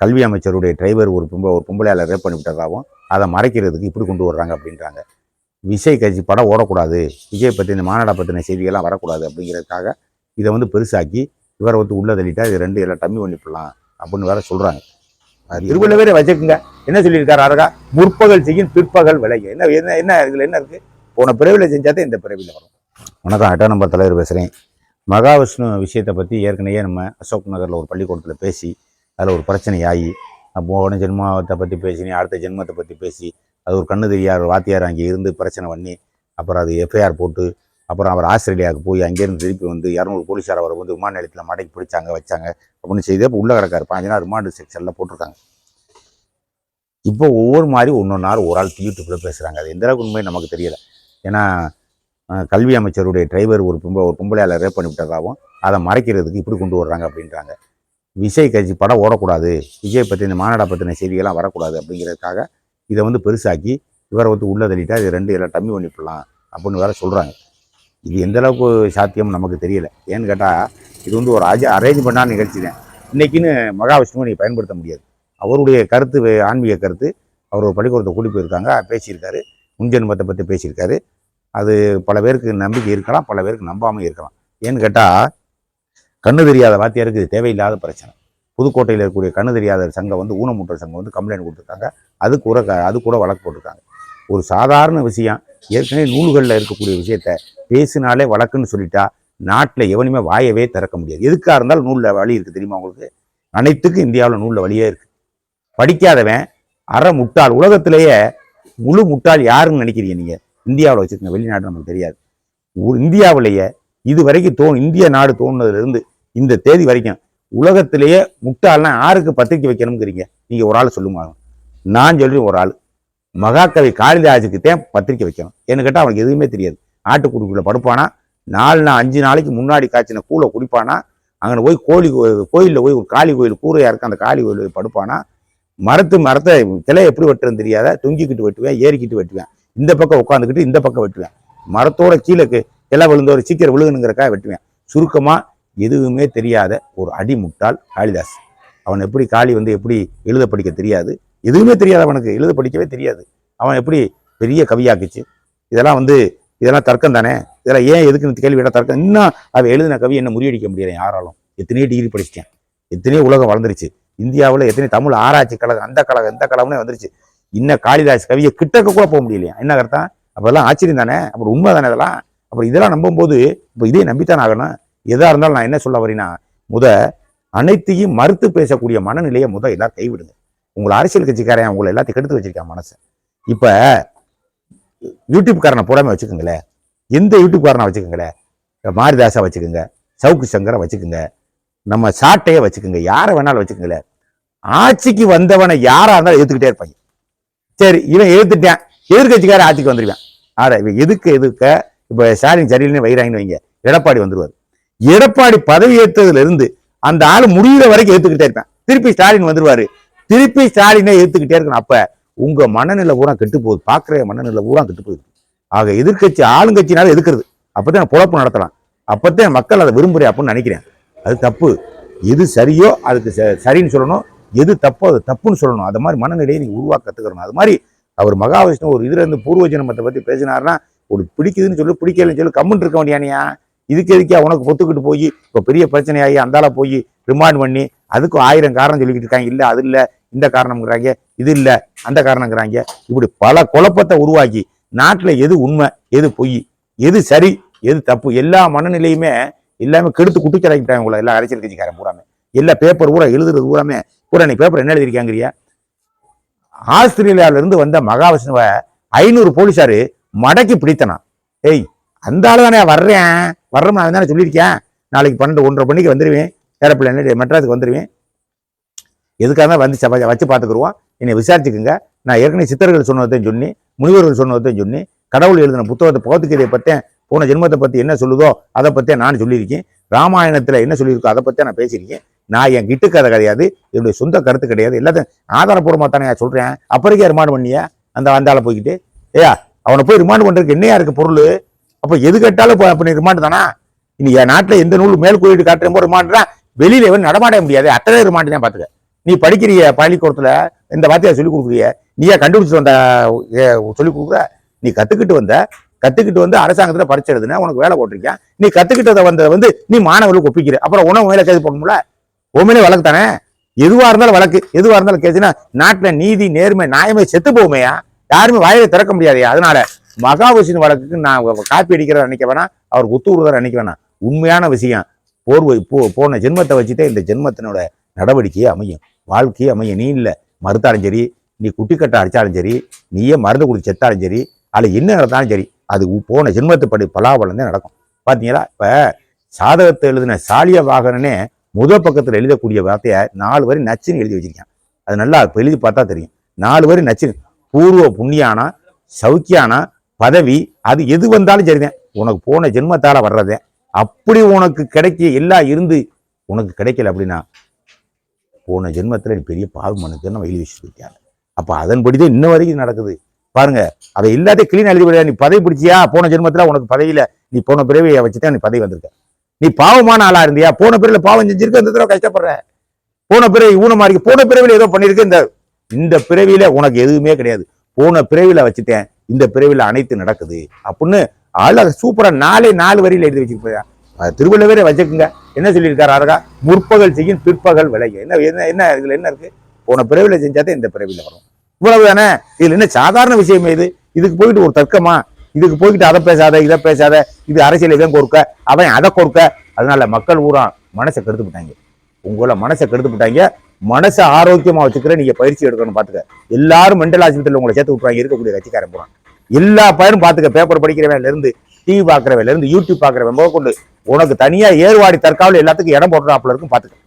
கல்வி அமைச்சருடைய டிரைவர் ஒரு பொம்பளை ஒரு பொம்பளையால் ரேப் பண்ணி விட்டதாகவும் அதை மறைக்கிறதுக்கு இப்படி கொண்டு வர்றாங்க அப்படின்றாங்க. விஜய் கட்சி படம் ஓடக்கூடாது. விஜய் பற்றி இந்த மாநாடை பற்றின செய்திகள்லாம் வரக்கூடாது அப்படிங்கிறதுக்காக இதை வந்து பெருசாக்கி இவரை வந்து உள்ளே தள்ளிட்டா இது ரெண்டு எல்லாம் டம்மி பண்ணிவிடலாம் அப்படின்னு வேற சொல்கிறாங்க இருபது திருவள்ளுவரே வச்சுக்கோங்க. என்ன சொல்லியிருக்காரு அழகா? முற்பகல் செய்யும் பிற்பகல் விளையும் என்ன என்ன என்ன இதில் என்ன இருக்குது போன பிறவியில் செஞ்சாதான் இந்த பிறவியில் வரும். வணக்கம் அட்டா நம்பர் தலைவர் பேசுகிறேன் மகாவிஷ்ணு விஷயத்தை பற்றி ஏற்கனவே நம்ம அசோக் நகரில் ஒரு பள்ளிக்கூடத்தில் பேசி அதில் ஒரு பிரச்சனை ஆகி போன ஜென்மத்தை பற்றி பேசி அடுத்த ஜென்மத்தை பற்றி பேசி அது ஒரு கண்ணு தெரியாத வாத்தியார் அங்கே இருந்து பிரச்சனை பண்ணி அப்புறம் அது எஃப்ஐஆர் போட்டு அப்புறம் அவர் ஆஸ்திரேலியாவுக்கு போய் அங்கேருந்து திருப்பி வந்து இரநூறு போலீஸார் அவரை வந்து விமான நிலையத்தில் மடக்கி பிடிச்சாங்க வச்சாங்க அப்படின்னு செய்து இப்போ உள்ளே கிடக்காரு. பாஞ்சு நாள் ரிமாண்டு செக்ஷனில் போட்டிருக்காங்க. இப்போ ஒவ்வொரு மாதிரி ஒன்று ஒன்று ஒரு ஆள் யூடியூப்பில் பேசுகிறாங்க அது எந்த அளவுக்கு உண்மை நமக்கு தெரியல. ஏன்னா கல்வி அமைச்சருடைய டிரைவர் ஒரு பொம்பளை ஒரு பொம்பளையால் ரேப் பண்ணி விட்டதாகவும் அதை மறைக்கிறதுக்கு இப்படி கொண்டு வர்றாங்க அப்படின்றாங்க. விஜய் கட்சி படம் ஓடக்கூடாது. விஜய் பற்றி இந்த பற்றின செய்திகள்லாம் வரக்கூடாது அப்படிங்கிறதுக்காக இதை வந்து பெருசாக்கி இவரை வந்து உள்ளே தள்ளிட்டா இது ரெண்டு எல்லாம் டம்மி பண்ணிவிடலாம் அப்படின்னு வேற சொல்கிறாங்க இது எந்த அளவுக்கு சாத்தியம் நமக்கு தெரியல. ஏன்னு கேட்டால் இது வந்து ஒரு அஜ அரேஞ்ச் பண்ணால் நிகழ்ச்சி தான். இன்றைக்கின்னு மகாவிஷ்ணுவை நீ பயன்படுத்த முடியாது. அவருடைய கருத்து ஆன்மீக கருத்து அவர் ஒரு பள்ளிக்கூடத்தை கூட்டி போயிருக்காங்க பேசியிருக்காரு. முன்ஜென்மத்தை பற்றி பேசியிருக்காரு. அது பல பேருக்கு நம்பிக்கை இருக்கலாம் பல பேருக்கு நம்பாமல் இருக்கலாம். ஏன்னு கேட்டால் கண்ணு தெரியாத வாத்தியாருக்கு இது தேவையில்லாத பிரச்சனை. புதுக்கோட்டையில் இருக்கக்கூடிய கண்ணு தெரியாத சங்கம் வந்து ஊனமுற்ற சங்கம் வந்து கம்ப்ளைண்ட் கொடுத்துருக்காங்க. அது கூட க- அது கூட வழக்கு போட்டிருக்காங்க. ஒரு சாதாரண விஷயம் ஏற்கனவே நூல்களில் இருக்கக்கூடிய விஷயத்த பேசினாலே வழக்குன்னு சொல்லிட்டா நாட்டில் எவனுமே வாயவே திறக்க முடியாது. எதுக்காக இருந்தாலும் நூலில் வழி இருக்குது தெரியுமா உங்களுக்கு? அனைத்துக்கும் இந்தியாவில் நூலில் வழியே இருக்குது படிக்காதவன் அற முட்டாள். உலகத்திலேயே முழு முட்டாள் யாருன்னு நினைக்கிறீங்க நீங்கள் இந்தியாவில் வச்சுருக்கீங்க வெளிநாடு நமக்கு தெரியாது. இந்தியாவிலேயே இது வரைக்கும் தோ இந்திய நாடு தோணுனதுலேருந்து இந்த தேதி வரைக்கும் உலகத்திலேயே முட்டாள்னா யாருக்கு பத்திரிக்கை வைக்கணுங்கிறீங்க நீங்கள் ஒரு ஆள் சொல்லுங்க நான் சொல்கிறேன் ஒரு ஆள். மகாகவி காளிதாசுக்கு தான் பத்திரிக்கை வைக்கணும். என்ன கேட்டால் அவனுக்கு எதுவுமே தெரியாது. ஆட்டுக்குடிக்குள்ள படுப்பானா நாலு நாள் அஞ்சு நாளைக்கு முன்னாடி காய்ச்சின கூழை குடிப்பானா அங்கே போய் கோழி கோயிலில் போய் ஒரு காளி கோயில் கூரையாக இருக்க அந்த காளி கோயில் போய் படுப்பானா மரத்து மரத்தை கிளை எப்படி வெட்டுறதுன்னு தெரியாத தொங்கிக்கிட்டு வெட்டுவேன் ஏறிக்கிட்டு வெட்டுவேன். இந்த பக்கம் உட்காந்துக்கிட்டு இந்த பக்கம் வெட்டுவேன். மரத்தோட கீழே கிளை விழுந்த ஒரு சீக்கிரம் விழுகணுங்கிறக்காக வெட்டுவேன். சுருக்கமாக எதுவுமே தெரியாத ஒரு அடிமுட்டாள் காளிதாஸ். அவன் எப்படி காளி வந்து எப்படி எழுத படிக்க தெரியாது? எதுவுமே தெரியாது அவனுக்கு. எழுத படிக்கவே தெரியாது. அவன் எப்படி பெரிய கவியாக்குச்சு? இதெல்லாம் வந்து இதெல்லாம் தர்க்கம் தானே? இதெல்லாம் ஏன் எதுக்குன்னு கேள்வி தர்க்கம். இன்னும் அவன் எழுதின கவி என்ன முறியடிக்க முடியல யாராலும் எத்தனையோ டிகிரி படிச்சிட்டேன். எத்தனையோ உலகம் வளர்ந்துருச்சு. இந்தியாவில் எத்தனை தமிழ் ஆராய்ச்சி கழகம் அந்த கழகம் இந்த கழகம்னே வந்துருச்சு. இன்னும் காளிதாஸ் கவியை கிட்டக்க கூட போக முடியலையா? என்ன கருத்தான் அப்போல்லாம் ஆச்சரியம் தானே? அப்புறம் உண்மை தானே இதெல்லாம்? அப்புறம் இதெல்லாம் நம்பும்போது இப்போ இதே நம்பித்தான் ஆகணும். எதாக இருந்தாலும் நான் என்ன சொல்ல வரேன்னா முத அனைத்தையும் மறுத்து பேசக்கூடிய மனநிலையை முத எல்லாரும் கைவிடுங்க. உங்களை அரசியல் கட்சிக்காரன் உங்களை எல்லாத்தையும் கெடுத்து வச்சிருக்கான் மனசை. இப்போ யூடியூப்காரனை பூராமே வச்சுக்கோங்களேன். எந்த யூடியூப்காரனை வச்சுக்கோங்களேன். மாரிதாசா வச்சுக்கோங்க சவுக்கு சங்கரை வச்சுக்கோங்க நம்ம சாட்டையை வச்சுக்கோங்க யாரை வேணாலும் வச்சுக்கோங்களேன். ஆட்சிக்கு வந்தவனை யாராக இருந்தாலும் எதிர்த்துக்கிட்டே இருப்பாங்க. சரி இவன் எதிர்த்துட்டேன். எதிர்கட்சிக்காரன் ஆட்சிக்கு வந்துடுவேன் ஆட இவன் எதுக்கு எதுக்க இப்போ ஸ்டாலின் சரியில்லைன்னு வைகிறாங்கன்னு வைங்க. எடப்பாடி வந்துருவார். எடப்பாடி பதவி ஏற்றதுல இருந்து அந்த ஆள் முடிகிற வரைக்கும் ஏத்துக்கிட்டே இருப்பேன். திருப்பி ஸ்டாலின் வந்துருவாரு. திருப்பி ஸ்டாலினை ஏத்துக்கிட்டே இருக்கணும். அப்ப உங்க மனநிலை பூரா கெட்டு போகுது. பாக்குற மனநிலை பூரா கெட்டு போகுது. ஆக எதிர்க்கட்சி ஆளுங்கட்சினால எதுக்குறது அப்பதான் பொழப்பு நடத்தலாம். அப்பதான் மக்கள் அதை விரும்புறேன் அப்படின்னு நினைக்கிறேன். அது தப்பு. எது சரியோ அதுக்கு ச- சரின்னு சொல்லணும். எது தப்போ அது தப்புன்னு சொல்லணும். அது மாதிரி மனநிலையை நீங்கள் உருவாக்க கற்றுக்கணும் அது மாதிரி அவர் மகாவிஷ்ணு ஒரு இதுலேருந்து பூர்வ ஜென்மத்தை பற்றி பேசினார்னா ஒரு பிடிக்குதுன்னு சொல்லி பிடிக்கலன்னு சொல்லி கம்முன்னு இருக்க வேண்டியானியா இதுக்கு எதுக்கே உனக்கு பொத்துக்கிட்டு போய் இப்போ பெரிய பிரச்சனையாகி அந்தால போய் ரிமாண்ட் பண்ணி அதுக்கும் ஆயிரம் காரணம் சொல்லிக்கிட்டு இருக்காங்க. இல்லை அது இல்லை இந்த காரணம்ங்கிறாங்க இது இல்லை அந்த காரணங்கிறாங்க இப்படி பல குழப்பத்தை உருவாக்கி நாட்டில் எது உண்மை எது பொய் எது சரி எது தப்பு எல்லா மனநிலையுமே எல்லாமே கெடுத்து குட்டிச்சலாக்கிட்டாங்க உங்களை எல்லா அரசியல் கட்சிக்காரன் பூராமே. எல்லா பேப்பர் பூரா எழுதுறது பூராமே. பூரா நீ பேப்பர் என்ன எழுதிருக்காங்கறியா ஆஸ்திரேலியாவிலிருந்து வந்த மகாவிஷ்ணுவை ஐநூறு போலீஸாரு மடக்கி பிடித்தனா ஏய் அந்த ஆள் தானே வர்றேன். வர்றோம்? நான் தானே சொல்லியிருக்கேன் நாளைக்கு பன்னெண்டு ஒன்றரை மணிக்கு வந்துடுவேன் ஏரோப்ளேன் மெட்ராஸுக்கு வந்துடுவேன் எதுக்காக தான் வந்து வச்சு பார்த்துக்குருவோம் என்னை விசாரிச்சுக்குங்க. நான் ஏற்கனவே சித்தர்கள் சொன்னதையும் சொன்னி முனிவர்கள் சொன்னதையும் சொன்னி கடவுள் எழுதின புத்தகத்தை பௌத்திகதையை பற்றி போன ஜென்மத்தை பற்றி என்ன சொல்லுதோ அதை பற்றி நான் சொல்லியிருக்கேன். ராமாயணத்தில் என்ன சொல்லியிருக்கோ அதை பற்றி நான் பேசியிருக்கேன். நான் என் கிட்டு கதை கிடையாது என்னுடைய சொந்த கருத்து கிடையாது. எல்லாத்தையும் ஆதாரப்பூர்வமாக தானே நான் சொல்கிறேன் அப்புறக்கே ரிமாண்ட் பண்ணியா? அந்த வந்தால போய்கிட்டு ஏயா அவனை போய் ரிமாண்ட் பண்ணுறதுக்கு என்னையா இருக்குது பொருள்? அப்போ எது கேட்டாலும் இப்போ அப்போ நீ ரிமாண்ட் தானா? இன்னைக்கு என் நாட்டில் எந்த நூல் மேல் கோயிட்டு காட்டுற போது ரிமாண்ட் தான் வெளியில எவன் நடமாட முடியாது. அத்தனை ரிமாண்ட் தான் பார்த்துக்க நீ படிக்கிறிய பள்ளிக்கூடத்தில் இந்த வார்த்தையை சொல்லிக் கொடுக்குறிய? நீயே கண்டுபிடிச்சு வந்த சொல்லிக் கொடுக்குற? நீ கற்றுக்கிட்டு வந்த கற்றுக்கிட்டு வந்து அரசாங்கத்தில் படிச்சிருதுன்னா உனக்கு வேலை போட்டிருக்கேன் நீ கற்றுக்கிட்டதை வந்ததை வந்து நீ மாணவர்களுக்கு ஒப்பிக்கிற. அப்புறம் உணவு மேலே கேது போடணும்ல? உண்மையிலே வழக்கு தானே? எதுவாக இருந்தாலும் வழக்கு. எதுவாக இருந்தாலும் கேசுன்னா நாட்டில் நீதி நேர்மை நியாயமே செத்து போகுமையா? யாருமே வாயிலை திறக்க முடியாதையா அதனால. மகாவிஷ்ணு வழக்குக்கு நான் காப்பி அடிக்கிறத நினைக்க வேணாம். அவர் ஒத்து விடுறத நினைக்க வேணாம். உண்மையான விஷயம். போர்வை போ போன ஜென்மத்தை வச்சுட்டே இந்த ஜென்மத்தினோட நடவடிக்கையே அமையும். வாழ்க்கையே அமையும். நீ இல்லை. மறுத்தாலும் சரி நீ குட்டி கட்ட சரி நீயே மருந்து கொடுத்து செத்தாலும் சரி அதில் என்ன நடந்தாலும் சரி அது போன ஜென்மத்தை படி பலாபலம் தான் நடக்கும். பார்த்தீங்களா இப்போ சாதகத்தை எழுதின சாலிய வாகனனே முதல் பக்கத்தில் எழுதக்கூடிய வார்த்தையை நாலு வரி நச்சுன்னு எழுதி வச்சிருக்கேன். அது நல்லா இப்போ எழுதி பார்த்தா தெரியும். நாலு வரி நச்சுன்னு. பூர்வ புண்ணியானா சவுக்கியானா பதவி அது எது வந்தாலும் சரிதான். உனக்கு போன ஜென்மத்தால வர்றதே. அப்படி உனக்கு கிடைக்க எல்லாம் இருந்து உனக்கு கிடைக்கல அப்படின்னா போன ஜென்மத்துல நீ பெரிய பாவம் மனுக்கு நம்ம எழுதி வச்சுட்டு அப்போ அப்ப அதன்படி தான் இன்ன வரைக்கும் நடக்குது. பாருங்க அதை எல்லாத்தையும் கிளீன் எழுதி விட. நீ பதவி பிடிச்சியா? போன ஜென்மத்துல உனக்கு பதவியில நீ போன பிறவியை வச்சுதான் நீ பதவி வந்திருக்க. நீ பாவமான ஆளா இருந்தியா? போன பிறவில பாவம் செஞ்சிருக்க? இந்த தடவை கஷ்டப்படுற. போன பிறவி ஊனமா இருக்கு போன பிறவில ஏதோ பண்ணியிருக்க இந்த இந்த பிறவியில உனக்கு எதுவுமே கிடையாது. போன பிறவியில் வச்சுட்டேன். இந்த பிறவில அனைத்து நடக்குது அப்படின்னு அழகா சூப்பரா நாலே நாலு வரியில எழுதி வச்சிருப்பா திருவள்ளுவரே வச்சுக்கோங்க என்ன சொல்லியிருக்காரு அழகா? முற்பகல் செய்யும் பிற்பகல் விளையும் என்ன என்ன என்ன இதுல என்ன இருக்கு? போன பிறவில செஞ்சாதான் இந்த பிறவில வரும். இவ்வளவு தானே? இதுல என்ன சாதாரண விஷயம் இது? இதுக்கு போயிட்டு ஒரு தர்க்கமா? இதுக்கு போய்கிட்டு அதை பேசாத இதை பேசாத இது அரசியல் இதை கொடுக்க? அவன் அதை கொடுக்க? அதனால மக்கள் ஊரா மனசை கெடுத்து விட்டாங்க உங்களை மனசை கெடுத்து விட்டாங்க மனசை ஆரோக்கியமாக வச்சுக்கிற நீங்கள் பயிற்சி எடுக்கணும் பார்த்துக்க எல்லாரும் மென்டல் ஹாஸ்பிட்டலில் உங்களை சேர்த்து விட்டுறாங்க இருக்கக்கூடிய கட்சிக்காரன் போகிறான் எல்லா பயிரும் பார்த்துக்க பேப்பர் படிக்கிறவன்லேருந்து டிவி பார்க்குறவன்லேருந்து யூடியூப் பார்க்குறவன் முதல் கொண்டு உனக்கு தனியாக ஏர்வாடி தற்காவில் எல்லாத்துக்கும் இடம் போடுறாப்புல இருக்கும் பார்த்துக்க